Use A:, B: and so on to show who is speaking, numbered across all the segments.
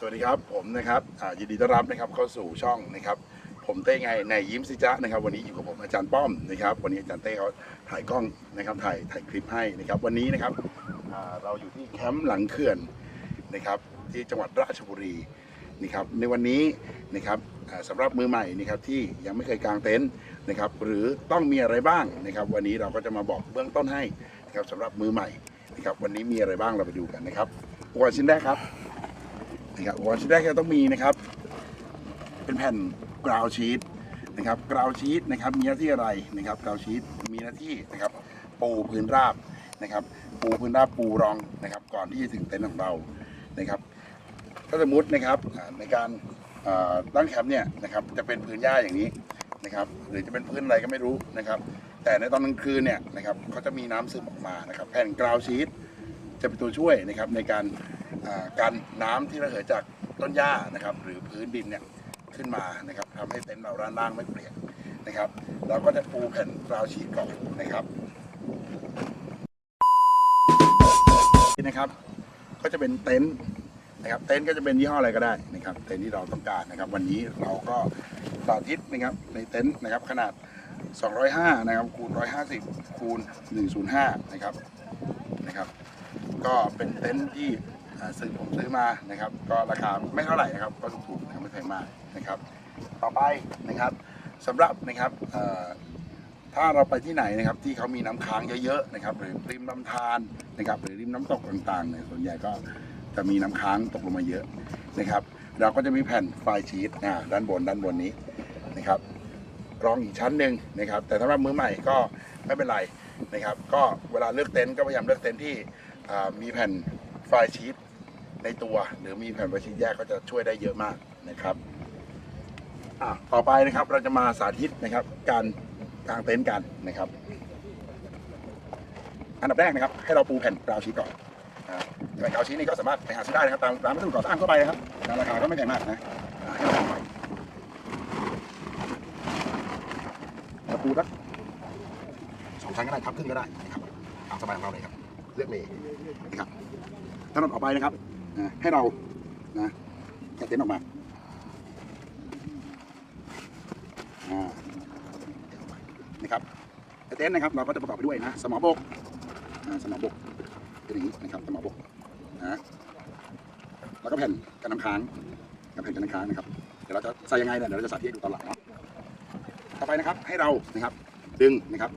A: สวัสดีครับผมนะครับยินดีต้อนรับนะครับเข้าสู่ช่องนะครับ ผมเต้ไงในยิ้มสิจ๊ะนะครับ วันนี้อยู่กับผมอาจารย์ป้อมนะครับ วันนี้อาจารย์เต้เขาถ่ายกล้องนะครับถ่ายถ่ายคลิปให้นะครับ วันนี้นะครับเราอยู่ที่แคมป์หลังเขื่อนนะครับที่จังหวัดราชบุรีนะครับ ในวันนี้นะครับสำหรับมือใหม่นะครับที่ยังไม่เคยกางเต็นท์นะครับหรือต้องมีอะไรบ้างนะครับ วันนี้เราก็จะมาบอกเบื้องต้นให้นะครับสำหรับมือใหม่นะครับวันนี้มีอะไรบ้างเราไปดูกันนะครับอุปกรณ์ชิ้นแรกครับ นะครับอุปกรณ์ชิ้นแรกที่เราต้องมีนะครับ เป็นแผ่นกราวชีตนะครับกราวชีตนะครับมีหน้าที่อะไรนะครับกราวชีตมีหน้าที่นะครับ ปูพื้นราบนะครับ ปูพื้นราบปูรองนะครับ ก่อนที่จะถึงเต็นท์ของเรานะครับถ้าสมมตินะครับในการตั้งแคมป์เนี่ยนะครับจะเป็นพื้นหญ้าอย่างนี้นะครับ หรือจะเป็นพื้นอะไรก็ไม่รู้นะครับ แต่ในตอนกลางคืนเนี่ยนะครับเขาจะมีน้ำซึมออกมานะครับ แผ่นกราวชีตจะเป็นตัวช่วยนะครับในการ การน้ำที่ระเหยจากต้นหญ้านะครับ หรือพื้นดินเนี่ยขึ้นมานะครับทำให้เต็นท์เราด้านล่างไม่เปียกนะครับเราก็จะปูแผ่นกราวชีทก่อนนะครับนี่นะครับก็จะเป็นเต็นท์นะครับเต็นท์ก็จะเป็นยี่ห้ออะไรก็ได้นะครับเต็นท์ที่เราต้องการนะครับ วันนี้เราก็สาธิตนะครับในเต็นท์นะครับขนาด 205 นะครับคูณ 150 คูณ 105 นะครับนะครับ ก็เป็นเต็นท์ที่ ซื้อผมซื้อมานะครับ ก็ราคาไม่เท่าไหร่นะครับ ก็ถูกๆนะครับไม่แพงมากนะครับ ต่อไปนะครับสำหรับนะครับถ้าเราไปที่ไหนนะครับที่เขามีน้ำค้างเยอะๆนะครับ หรือริมลำธารนะครับ หรือริมน้ำตกต่างๆเนี่ยส่วนใหญ่ก็จะมีน้ำค้างตกลงมาเยอะนะครับ เราก็จะมีแผ่นไฟชีตอ่าด้านบนด้านบนนี้นะครับรองอีกชั้นหนึ่งนะครับ แต่สำหรับมือใหม่ก็ไม่เป็นไรนะครับ ก็เวลาเลือกเต็นท์ก็พยายามเลือกเต็นท์ที่มีแผ่นไฟชีต ในตัว หรือมีแผ่นไฟล์ชีแยกก็จะช่วยได้เยอะมากนะครับต่อไปนะครับเราจะมาสาธิตนะครับ การกางเต็นท์กันนะครับ อันดับแรกนะครับ ให้เราปูแผ่นกราวชีตก่อนแผ่นกราวชีตนี่ก็สามารถไปหาซื้อได้นะครับตามร้านวัสดุก่อสร้างทั่วไปนะครับราคาก็ไม่แพงมากนะให้เราปูหน่อยเราปูสักสองชั้นก็ได้ทับครึ่งก็ได้นะครับตามสบายของเราเลยครับเลือกเลยนะครับถ้าเราต่อไปนะครับ นะให้เรานะแกะเต็นท์ออกมาอนะครับแกะเต็นท์นะครับเราก็จะประกอบไปด้วยนะสมอบกสมอบกเป็นอย่างนี้นะครับสมอบกนะแล้วก็แผ่นกันน้ำค้างกับแผ่นกันน้ำค้างนะครับเดี๋ยวเราจะใส่ยังไงเนี่ยเดี๋ยวเราจะสาธิตให้ดูตอนหลังเนาะต่อไปนะครับให้เรานะครับดึงนะครับ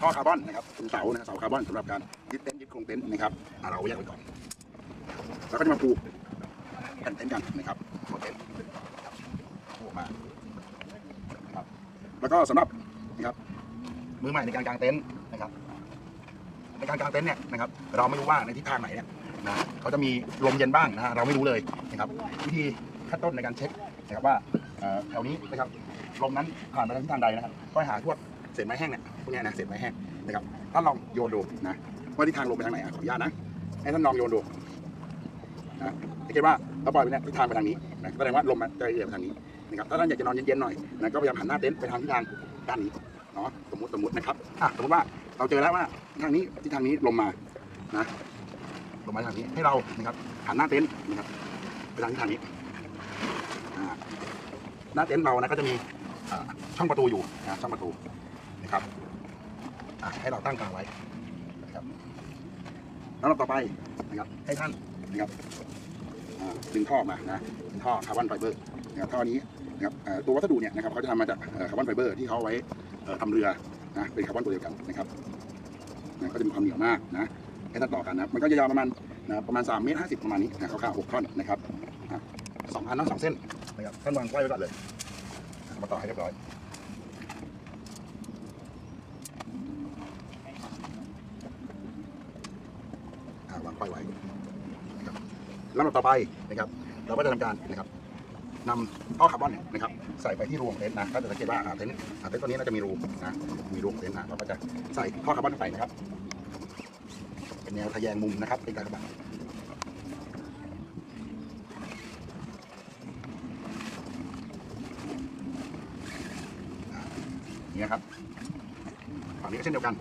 A: ท่อคาร์บอนนะครับเป็นเสานะครับเสาคาร์บอนสำหรับการยึดเต็นท์ยึดโครงเต็นท์นะครับเราเอาแยกไว้ก่อน แล้วก็จะมาปูแผ่นเต็นท์กันนะครับโครงเต็นท์ปูมาครับแล้วก็สำหรับนะครับมือใหม่ในการกางเต็นท์นะครับ ในการกางเต็นท์เนี่ยนะครับ เราไม่รู้ว่าในทิศทางไหนเนี่ยนะเขาจะมีลมเย็นบ้างนะฮะเราไม่รู้เลยนะครับ วิธีขั้นต้นในการเช็คนะครับว่าแถวนี้นะครับลมนั้นผ่านไปทางทิศทางใดนะครับก็ให้หาพวกเศษไม้แห้งเนี่ยพวกนี้นะเศษไม้แห้งนะครับท่าลองโยนดูนะว่าทิศทางลมไปทางไหนอะขออนุญาตนะให้ท่านลองโยนดู นะสังเกตว่าเราปล่อยไปเนี่ยทิศทางไปทางนี้นะแสดงว่าลมมันจะเอียงไปทางนี้นะครับถ้าท่านอยากจะนอนเย็นๆหน่อยนะก็พยายามหันหน้าเต็นท์ไปทางทิศทางด้านนี้เนาะสมมติสมมตินะครับอะสมมติว่าเราเจอแล้วว่าทางนี้ทิศทางนี้ลมมานะลมมาทางนี้ให้เรานะครับหันหน้าเต็นท์นะครับไปทางทิศทางนี้หน้าเต็นท์เรานะก็จะมีช่องประตูอยู่นะช่องประตูนะครับให้เราตั้งกลางไว้นะครับแล้วเราต่อไปนะครับให้ท่าน นะครับดึงท่อมานะเป็นท่อคาร์บอนไฟเบอร์นะครับท่อนี้นะครับตัววัสดุเนี่ยนะครับเขาจะทำมาจากคาร์บอนไฟเบอร์ที่เขาไว้ทำเรือนะเป็นคาร์บอนตัวเดียวกันนะครับก็จะมีความเหนียวมากนะให้ท่านต่อกันนะมันก็จะยาวประมาณนะประมาณ3เมตร50ประมาณนี้นะคร่าวๆหกท่อนนะครับสองอันเนาะสองเส้นนะครับท่านวางไว้ไว้ก่อนเลยมาต่อให้เรียบร้อย อ่าวางค่อยไว้นะครับ ลำดับต่อไปนะครับ เราก็จะทำการนะครับนำท่อคาร์บอนเนี่ยนะครับใส่ไปที่รูของเต็นท์นะก็จะสังเกตว่าอ่าเต็นท์อ่าเต็นท์ตัวนี้น่าจะมีรูนะมีรูของเต็นท์นะเราก็จะใส่ท่อคาร์บอนไปนะครับ เป็นแนวทะแยงมุมนะครับเป็นการกระบาดอย่นี้ครับฝั่งนี้ก็เช่นเดียวกัน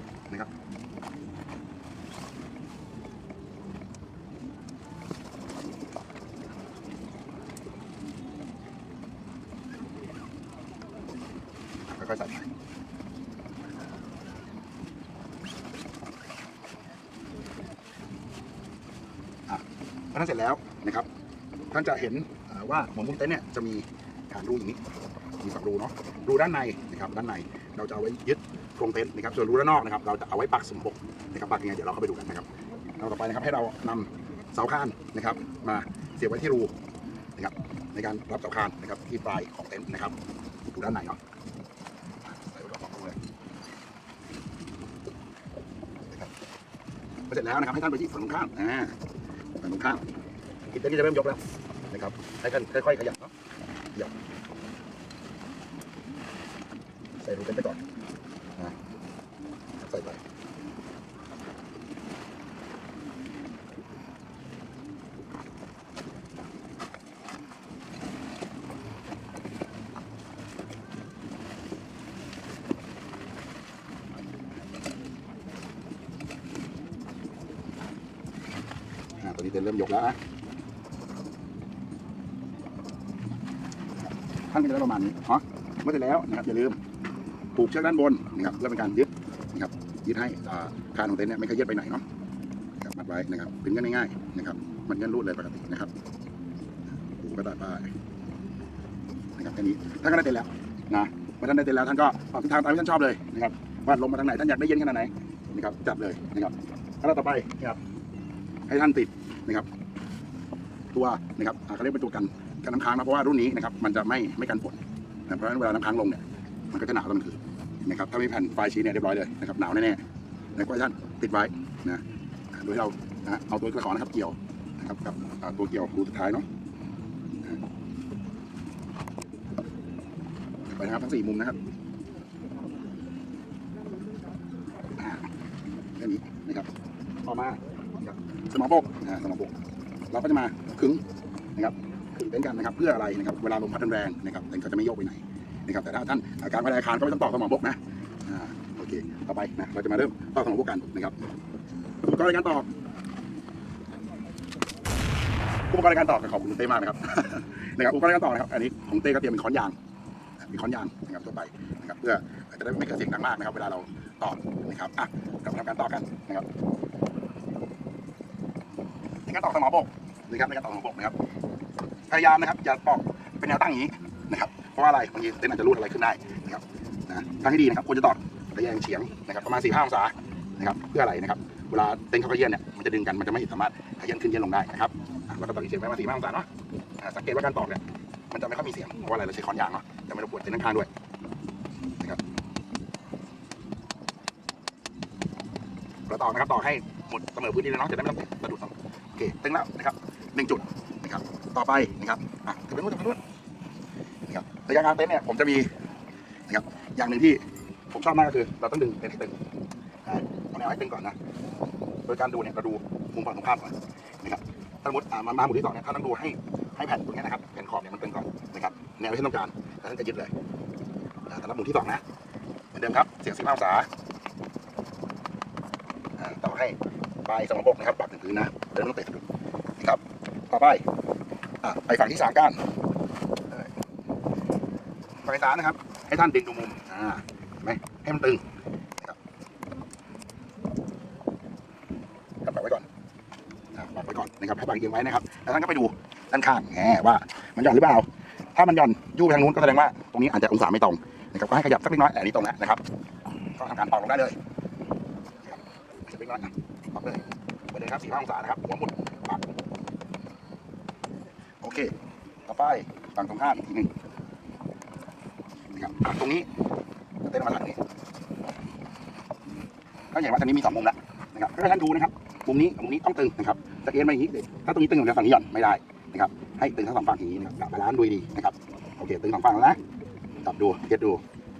A: พอท่านเสร็จแล้วนะครับ ท่านจะเห็นว่าหัวมุมเต็นท์เนี่ยจะมีฐานรูอย่างนี้มีสองรูเนาะรูด้านในนะครับด้านในเราจะเอาไว้ยึดโครงเต็นท์นะครับส่วนรูด้านนอกนะครับเราจะเอาไว้ปักสมบกนะครับปักยังไงเดี๋ยวเราเข้าไปดูกันนะครับเราต่อไปนะครับให้เรานำเสาคานนะครับ มาเสียบไว้ที่รูนะครับในการรับเสาคานนะครับที่ปลายของเต็นท์นะครับดูด้านในเนาะใส่ไว้ก่อนองรูเลยนะครับพอเสร็จแล้วนะครับให้ท่านไปที่ฝั่งตรงข้ามอ่า ฝั่งตรงข้ามอิฐเต็นท์ก็จะเริ่มยกแล้วนะครับให้ท่านค่อยๆขยับเนาะขยับใส่รูกันไปก่อนนะใส่ไป อ่าตอนนี้เต็นท์เริ่มยก แล้วนะท่านก็จะได้ประมาณนี้เนาะเมื่อเสร็จแล้วนะครับอย่าลืมผูกเชือกด้านบนนะครับเพื่อเป็นการยึดนะครับยึดให้อ่าคานของเต็นท์เนี่ยไม่เคยยืดไปไหนเนาะบมัดไว้นะครับเป็นกันง่ายๆนะครับ มันกันรูดเลยปกตินะครับผูกกระดาษป้ายนะครับแค่นี้ท่านก็ได้เต็นท์แล้วนะเมื่อท่านได้เต็นท์แล้วท่านก็ออกทิศทางตามที่ท่านชอบเลยนะครับว่าลมมาทางไหนท่านอยากได้เย็นขนาดไหนนะครับจับเลยนะครับขั้นตอนต่อไปนะครับให้ท่านติดนะครับ ตัวนะครับเขาเรียกเป็นตัวกันกันน้ำค้างนะเพราะว่ารุ่นนี้นะครับมันจะไม่ไม่กันฝนนะเพราะฉะนั้นเวลาน้ำค้างลงเนี่ยมันก็จะหนาวตอนกลางคืนนะครับถ้ามีแผ่นไฟชี้เนี่ยเรียบร้อยเลยนะครับหนาวแน่ๆแล้วก็ท่านติดไว้นะโดยเรานะเอาตัวกระขอนะครับเกี่ยวนะครับกับตัวเกี่ยวรูสุดท้ายเนาะไปนะครับทั้งสี่มุมนะครับอ่าแค่นี้นะครับต่อมาสมองบกนะสมองบก เราก็จะมาขึงนะครับขึงเต็นท์กันนะครับ เพื่ออะไรนะครับ เวลาลมพัดแรงนะครับเต็นท์ก็จะไม่โยกไปไหนนะครับแต่ถ้าท่านอาการภายในอาคารก็ไม่ต้องต่อสมองบกนะโอเคต่อไปนะเราจะมาเริ่มต่อสมองบกกันนะครับอุปกรณ์ในการต่ออุปกรณ์ในการต่อขอบคุณคุณเต้มากนะครับนะครับอุปกรณ์ในการต่อนะครับ อันนี้ของเต้ก็เตรียมเป็นค้อนยางมีค้อนยางนะครับทั่วไปนะครับ เพื่อจะได้ไม่เกิดเสียงดังมากนะครับ เวลาเราต่อนะครับอะเรามาทำการต่อกันนะครับในการตอกสมองบก นะครับในการตอกสมอบกนะครับพยายามนะครับอย่าตอกเป็นแนวตั้งอย่างนี้นะครับเพราะว่าอะไรบางทีเต็นท์อาจจะรูดอะไรขึ้นได้นะครับนะทางที่ดีนะครับควรจะตอกระยะเฉียงนะครับประมาณ4-5องศานะครับเพื่ออะไรนะครับเวลาเต็นท์เขาขยื่นเนี่ยมันจะดึงกันมันจะไม่สามารถขยื่นขึ้นยื่นลงได้นะครับเราก็ตอกเฉียงไปประมาณ4-5องศาเนาะสังเกตว่าการตอกเนี่ยมันจะไม่ค่อยมีเสียงเพราะอะไรเราใช้ค้อนยางเนาะจะไม่รบกวนเต็นท์ข้างๆด้วยนะครับเราตอกนะครับตอกให้หมดเสมอพื้นที่เลยเนาะจะได้ไม่ต้องสะดุดโอเคตึงแล้วนะครับ หนึ่งจุดนะครับต่อไปนะครับอะจะเป็นรูปจะเป็นรูปนะครับระยะกลางเต็นท์เนี่ยผมจะมีนะครับอย่างหนึ่งที่ผมชอบมากก็คือเราต้องดึงเต็นท์ให้ตึงเอาแนวให้ตึงก่อนนะโดยการดูเนี่ยเราดูมุมฝั่งตรงข้ามก่อนนะครับสมมติอ่ามามาหมุนที่สองเนี่ยท่าต้องดูให้ให้แผ่นตรงนี้นะครับแผ่นขอบเนี่ยมันตึงก่อนนะครับแนวที่ท่ต้องการแล้วท่านจะยึดเลยสำหรับหมุนที่สองนะเหมือนเดิมครับเสียงสิบห้าองศาต่อให้ปลายสมองบกนะครับปักถึงพื้นนะเดินไม่ต้องเตะสะดุดนะครับ ต่อไปอะไปฝั่งที่สามกันเออฝั่งที่สามนะครับ ให้ท่านดึงดูมุมอ่าเห็นไหมให้มันตึงครับกปักไว้ก่อนอะปักไว้ก่อนนะครับให้ปักเอียงไว้นะครับแล้วท่านก็ไปดูด้านข้างแหมว่ามันหย่อนหรือเปล่า ถ้ามันหย่อนยู่ไปทางนู้นก็แสดงว่าตรงนี้อาจจะองศาไม่ตรงนะครับก็ให้ขยับสักเล็กน้อยแต่อันนี้ตรงแล้วนะครับก็ทำการปักลงได้เลยเล็กน้อยอะปักเลยเหมือนเดิมครับสี่ห้าองศานะครับหัวหมุน เค ต่อไปฝั่งตรงข้ามอีกทีหนึ่งนะครับตรงนี้เต้นมาหลังนี้ก็เห็นว่าตอนนี้มีสองมุมแล้วนะครับให้ท่านดูนะครับ มุมนี้กับมุมนี้ต้องตึงนะครับจะเอ็นมาอย่างนี้เลยถ้าตรงนี้ตึงอย่างเดียวฝั่งนี้หย่อนไม่ได้นะครับ ให้ตึงทั้งสองฝั่งอย่างนี้นะครับบาลานซ์ดูดีนะครับโอเคตึงสองฝั่งแล้วนะจับดูเทียบดู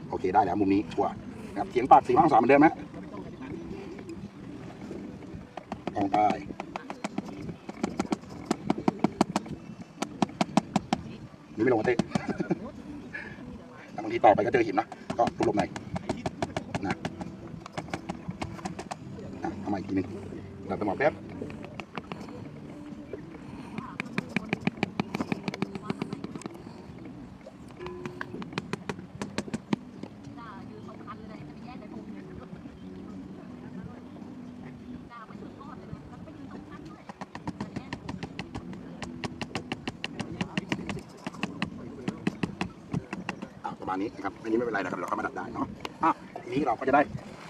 A: โอเคได้แล้วมุมนี้ชัวร์นะครับเสียงปากสี่ห้องศาเหมือนเดิมนะลองไป ไม่ลงมาเตะแต่บางทีต่อไปก็เจอหินนะก็ทุบลมในนะอะเอามาอีกทีหนึงดับสมองแป๊บ มาณ นี้นะครับอันนี้ไม่เป็นไรนะครับเราเข้ามาดัดได้เนาะอะทีนี้เราก็จะได้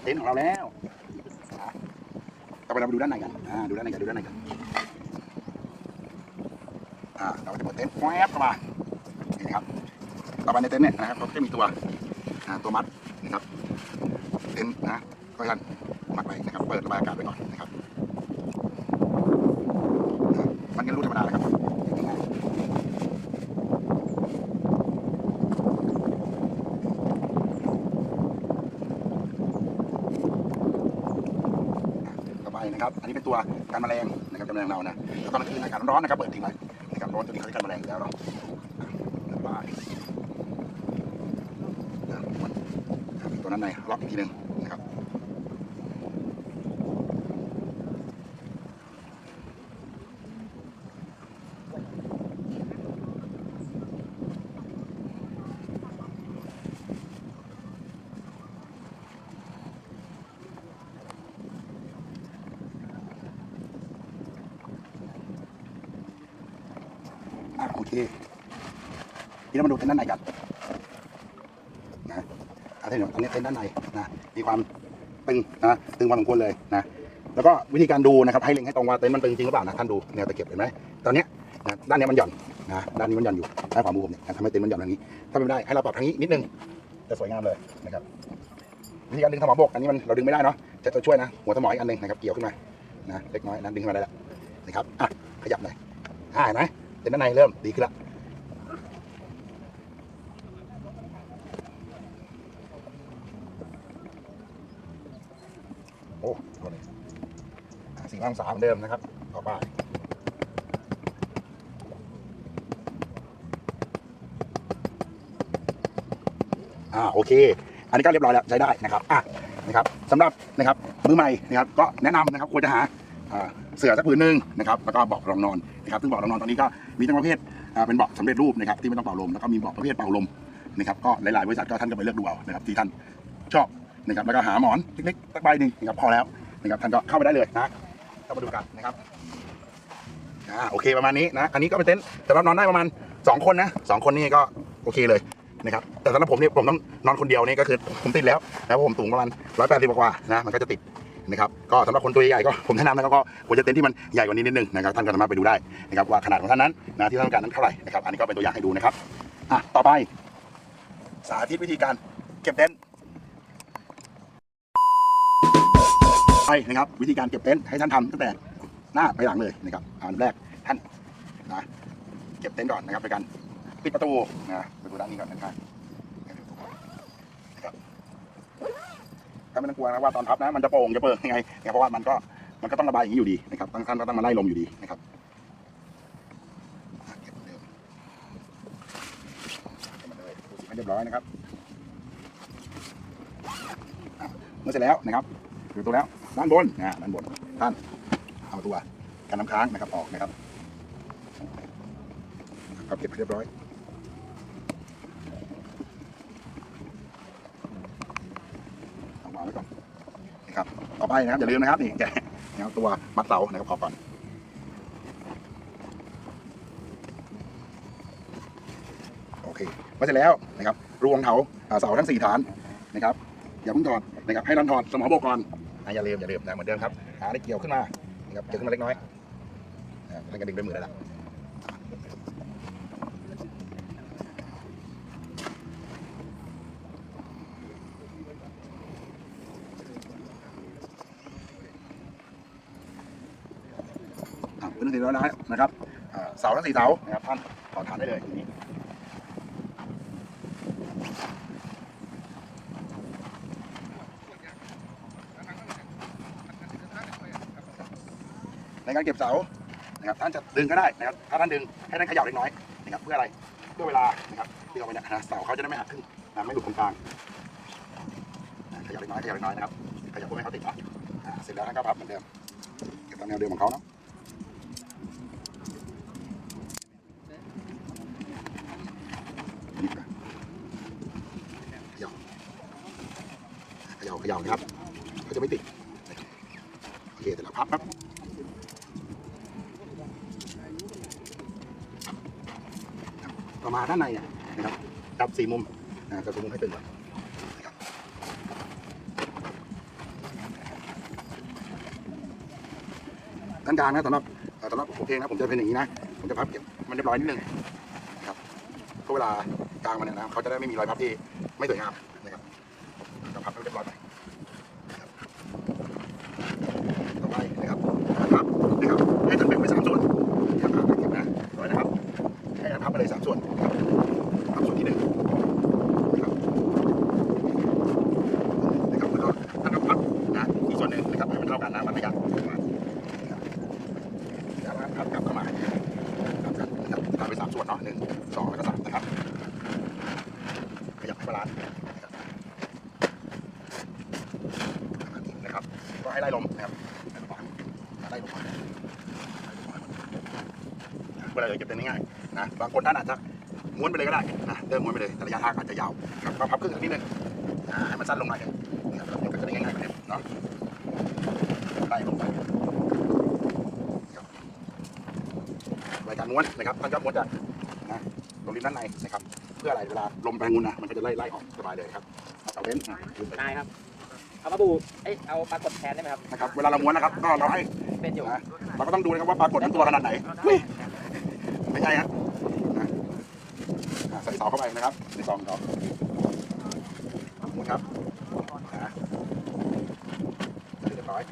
A: เต็นท์ของเราแล้วอะต่อไปเรามาดูด้านในกันอ่าดูด้านในกันดูด้านในกันอ่าเราก็จะเปิดเต็นท์แวบเข้ามานี่นะครับต่อไปในเต็นท์เนี่ยนะครับเราก็จะมีตัวอ่าตัวมัดนะครับเต็นท์นะก็ท่านมัดไปนะครับเปิดระบายอากาศไปก่อนนะครับมันก็รู้ธรรมดานะครับ ต่อไปนะครับ อันนี้เป็นตัวการแมลงนะครับกันแมลงเรานะแล้วตอนกลางคืนอากาศร้อนนะครับเปิดทิ้งไว้นะครับร้อนตัวนี้เขาเรียกการแมลงแล้วเนาะระบายอะมันอะตัวนั้นในล็อกอีกทีหนึ่งนะครับ อะโอเคทีนี้เรามาดูเต็นท์ด้านในกันนะอันนี้อันนี้เต็นท์ ด้านในนะมีความตึงนะตึงพอสมควรเลยนะแล้วก็วิธีการดูนะครับให้เล็งให้ตรงว่าเต็นท์มันตึงจริงหรือเปล่านะท่านดูแนวตะเข็บเห็นไหมตอนเนี้ยนะด้านเนี้ยมันหย่อนนะด้านนี้มันหย่อนอยู่ด้านขวามือผมเนี่ยนะทำให้เต็นท์มันหย่อนทางนี้ ถ้าเป็นไม่ได้ให้เราปรับทางนี้นิดนึงจะสวยงามเลยนะครับวิธีการดึงสมอบกอันนี้มันเราดึงไม่ได้เนาะจะตัวช่วยนะ หัวสมออีกอันหนึ่งนะครับเกี่ยวขึ้นมานะเล็กน้อยนั้นดึงขึ้นมาได้แล้วนะครับอะขยับหน่อยอ่าเห็นไหมเต็นท์ด้านในเริ่มดีขึ้นแล้วโอ้ตัวนี้อะ สี่องศามเดิมนะครับ ต่อไปอ่าโอเค อันนี้ก็เรียบร้อยแล้วใช้ได้นะครับอะนะครับสำหรับนะครับมือใหม่นะครับก็แนะนำนะครับควรจะหาเสื่อสักผืนหนึ่งนะครับแล้วก็เบาะรองนอนนะครับซึ่งเบาะรองนอนตอนนี้ก็มีทั้งประเภทเป็นเบาะสำเร็จรูปนะครับที่ไม่ต้องเป่าลมแล้วก็มีเบาะประเภทเป่าลมนะครับก็หลายๆบริษัทก็ท่านก็ไปเลือกดูเอานะครับที่ท่านชอบนะครับแล้วก็หาหมอนเล็กๆสักใบหนึ่งนะครับพอแล้วนะครับท่านก็เข้าไปได้เลยนะ เข้ามาดูกันนะครับอ่าโอเคประมาณนี้นะอันนี้ก็เป็นเต็นท์สำหรับนอนได้ประมาณสองคนนะสองคนนี่ก็โอเคเลยนะครับแต่สำหรับผมเนี่ยผมต้องนอนคนเดียวนี่ก็คือผมติดแล้วนะครับผมสูงประมาณร้อยแปดสิบกว่านะมันก็จะติดนะครับก็สำหรับคนตัวใหญ่ๆก็ผมแนะนำนะครับก็ควรจะเต็นท์ที่มันใหญ่กว่านี้นิดนึงนะครับท่านก็สามารถไปดูได้นะครับว่าขนาดของท่านนั้นนะที่ท่านต้องการนั้นเท่าไหร่นะครับอันนี้ก็เป็นตัวอย่างให้ดูนะครับอะต่อไปสาธิตวิธีการเก็บเต็นท์ ไปนะครับ วิธีการเก็บเต็นท์ให้ท่านทำตั้งแต่หน้าไปหลังเลยนะครับอันแรกท่านนะเก็บเต็นท์ก่อนนะครับโดยการปิดประตูนะประตูด้านนี้ก่อนนะครับถ้าไม่ต้องกลัวนะว่าตอนพับนะมันจะโป่งจะเปิงยังไงนะครับเพราะว่ามันก็มันก็ต้องระบายอย่างนี้อยู่ดีนะครับท่านก็ต้องมาไล่ลมอยู่ดีนะครับเก็บเหมือนเดิมเก็บมาเลยดูสีให้เรียบร้อยนะครับเมื่อเสร็จแล้วนะครับดูตัวแล้ว ด้านบนนะด้านบนท่านเอาตัวกันน้ำค้างนะครับออกนะครับครับเก็บเรียบร้อยเอาวางไว้ก่อนนะครับต่อไปนะครับอย่าลืมนะครับนี่แกะนะครับตัวมัดเสานะครับขอก่อนโอเคพอเสร็จแล้วนะครับรวงเถาเสาทั้งสี่ฐานนะครับอย่าเพิ่งถอดนะครับให้รันถอดสมอบก่อน อะอย่าลืมอย่าลืมนะเหมือนเดิมครับหาได้เกี่ยวขึ้นมานะครับเกี่ยวขึ้นมาเล็กน้อยอ่าแล้วก็ดึงด้วยมือได้ละอะเป็นสี่ร้อยแล้วนะครับเสาทั้งสี่เสานะครับท่านถอฐานได้เลยอย่างนี้ ในการเก็บเสานะครับท่านจะดึงก็ได้นะครับถ้าท่านดึงให้ท่านเขย่าเล็กน้อยนะครับเพื่ออะไรเพื่อเวลานะครับที่เอาไปเนี่ยนะเสาเขาจะได้ไม่หักขึ้นนะไม่หลุดตรงกลางเขย่าเล็กน้อยเขย่าเล็กน้อยนะครับเขย่าเพื่อให้เขาติดนะเสร็จแล้วท่านก็พับเหมือนเดิมเก็บตามแนวเดิมของเขาเนาะเขย่าเขย่าเขย่านะครับเขาจะไม่ติดโอเคเสร็จแล้วพับครับ ต่อมาด้านในนะครับจับสี่มุมจับสี่มุมให้เป็นก่อนนะครับด้านกลางนะสำหรับเอ่อสำหรับผมเองนะผมจะเป็นอย่างนี้นะผมจะพับเก็บมันเรียบร้อยนิดนึงครับก็เวลากลางมันเนี่ยนะเขาจะได้ไม่มีรอยพับที่ไม่สวยงามนะครับจะพับให้เรียบร้อยไปนะครับต่อไปนะครับนะครับนะครับให้จะแบ่งเป็นสามส่วนนะครับอ่าเก็บนะร้อยนะครับให้พับไปเลยสามส่วนนะครับพับส่วนที่หนึ่งนะครับนะครับแล้วก็ท่านก็พับนะอีกส่วนหนึ่งนะครับให้มันเท่ากันนะมันไม่ยากนะครับแล้วก็พับกลับเข้ามาพับกันนะครับทำไปสามส่วนเนาะหนึ่งสองแล้วก็สามนะครับขยับให้บาลานซ์นะครับประมาณนี้นะครับก็ให้ไล่ลมนะครับไล่ลมก่อนไล่ลมก่อนเวลาเราเก็บเต็นง่ายๆ นะบางคนท่านอาจจะม้วนไปเลยก็ได้นะเดินม้วนไปเลยแต่ระยะทางอาจจะยาวนะครับก็พับครึ่งนิดนึงอ่าให้มันสั้นลงหน่อยหนึงนะครับแล้วก็จะได้ง่ายๆกว่าเดิมเนาะไล่ลงไปครับรายการม้วนนะครับท่านก็ม้วนจากนะตรงริมด้านในนะครับ เพื่ออะไรเวลาลมไปทางนู้นนะมันก็จะไล่ไล่ออกสบายเลยครับเอาเว้นอะยืนไป
B: ได้ครับเอามาบูเอ้ยเอาปลากดแทนได้ไหมครับ
A: นะครับ เวลาเราม้วนนะครับ ก็เราให้
B: เป็นอยู่
A: นะเราก็ต้องดูนะครับว่าปรากฏนั้นตัวขนาดไหนเฮ้ยไม่ใช่ฮะนะ อะใส่เสาเข้าไปนะครับในซองเขาหมดครับนะเรียบร้อยเ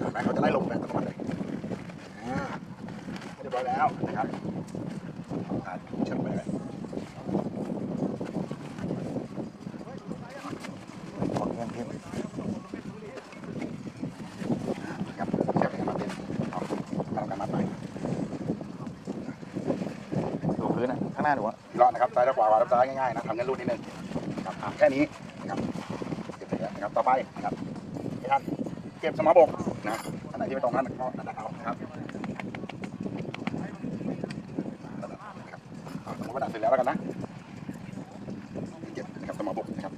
A: ห็นไหมเขาจะไล่ลงแบบอัตโนมัติเลยเรียบร้อยแล้วนะครับอ่าเชื่อมไปเลย ขอเงินเพิ่มครับเชื่อมกันมาเป็นเอาเอากันมาไป
C: ดูพื้นนะข้างหน้าหนูอะ
A: รอดนะครับซ้ายและขวาขวาซ้ายง่ายๆนะทำเงินรูดนิดนึงครับแค่นี้นะครับเก็บไปแล้วนะครับต่อไปนะครับให้ท่านเก็บสมอบกนะอันไหนที่ไม่ตรงท่านก็ตัดเอานะครับนะครับเอาสมมติว่าตัดเสร็จแล้วแล้วกันนะเก็บนะครับสมอบกนะครับ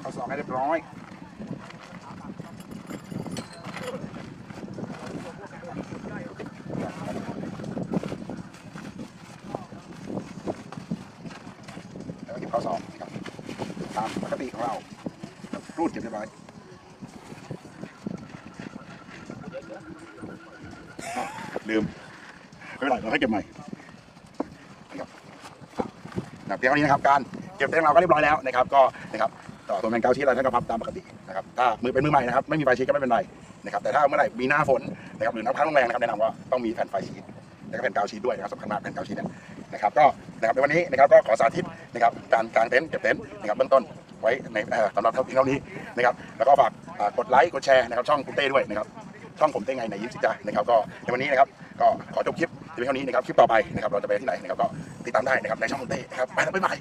A: เข้าซองให้เรียบร้อย แล้วก็เก็บข้อสอบนะครับตามปกติของเรา ครับรูดเก็บเรียลืมไม่เป็นไรเราให้เก็บใหม่นะครับนะครับเพียงเท่านี้นะครับการเก็บเต็นท์เราก็เรียบร้อยแล้วนะครับก็นะครับต่อตัวแมงเกาชีเราท่านก็พับตามปกตินะครับถ้ามือเป็นมือใหม่นะครับไม่มีไฟชีทก็ไม่เป็นไรนะครับแต่ถ้าเมื่อไหร่มีหน้าฝนนะครับหรือน้ำค้างแรงนะครับแนะนำว่าต้องมีแผ่นไฟชีทแล้วก็แผ่นกาวชีทด้วยนะครับสำคัญมากแผ่นกาวชีทเนี่ยนะครับก็นะครับในวันนี้นะครับก็ขอสาธิตนะครับการกางเต็นท์เก็บเต็นท์นะครับเบื้องต้น ไว้ในสำหรับเท่าเพียงเท่านี้นะครับแล้วก็ฝากกดไลค์กดแชร์นะครับช่องคุณเต้ด้วยนะครับช่องผมเต้ไงในยิ้มสิจ้านะครับก็ในวันนี้นะครับก็ขอจบคลิปเพียงเท่านี้นะครับคลิปต่อไปนะครับเราจะไปที่ไหนนะครับก็ติดตามได้นะครับในช่องคุณเต้นะครับไปแล้วบ๊ายบาย